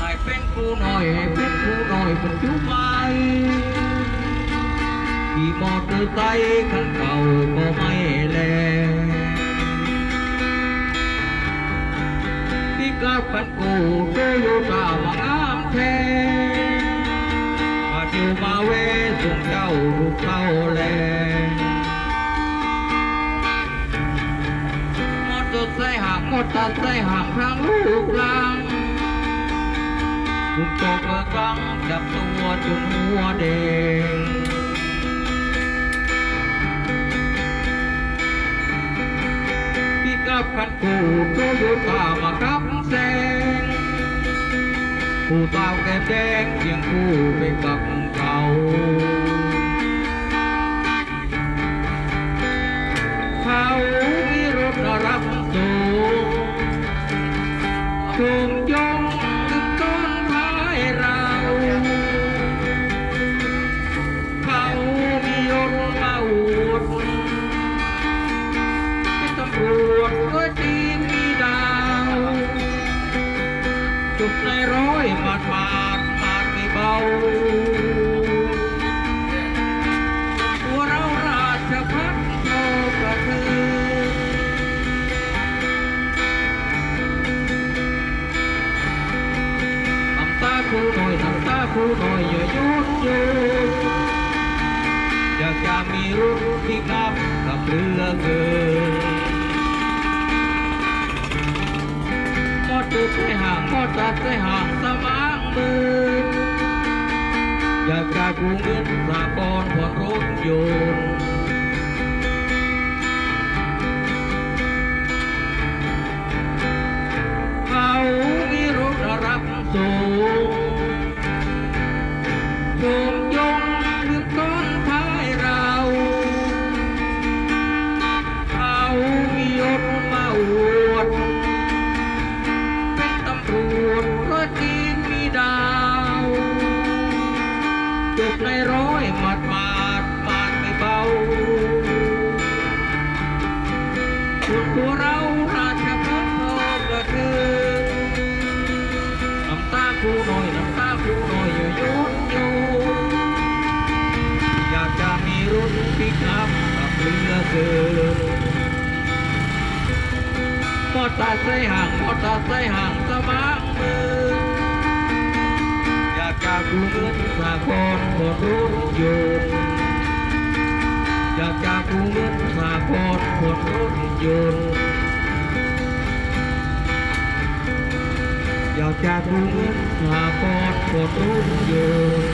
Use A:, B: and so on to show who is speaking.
A: ให้เป็นครูหน่อยให้เป็นครูหน่อยป็นจุไปขี่มอเตอร์ไซค์คันเก่าก็ไม่แลพี่กลับกันกูโตโยต้ามางามแท้มาเที่ยวมาเวส่งเจ้าลูกเข้าแล ไซค์ห่างมอเตอร์ไซค์ห่างทางลูกลังคุณตกกระกลังจับตัวจนหัวแดงพี่กับคันกูโตโยต้ามากับแสงผู้สาวแก้มแดงเคียงคู่ ชมยงถึงต้นท้ายเราเขามียศมาอวดเป็นตำรวจด้วยตีนมีดาวจุดในร้อยบาทบาทบาทไม่เบา อยน้ำตาครูหน่อยอย่ายุดหยุดอยากจะมีรูปที่ขับกับเรือเกินมอตึกไซค์ห่างมอเตอร์ไซค์ห่างสมางมืออยากจะกู้เงินสากลผ่อนรถยนต์ ในร้อยหมาดหมาดบาดไม่เบาส่วนตัวเราราชพัฒพอกระเทือนน้ำตาคูหน่อยน้ำตาคูหน่อยอยู่ยุดอยู่อยากจะมีรถปิกอัพกับเรือเกินมอตอร์ไซค์ห่างมอตอร์ไซค์ห่างสมางมืออยากจะกู้เงินสา กลผ่อนรถยนต์อยากจะกู้เงินสากลผ่อนรถยนต์อยากจะกู้เงินสากลผ่อนรถยนต์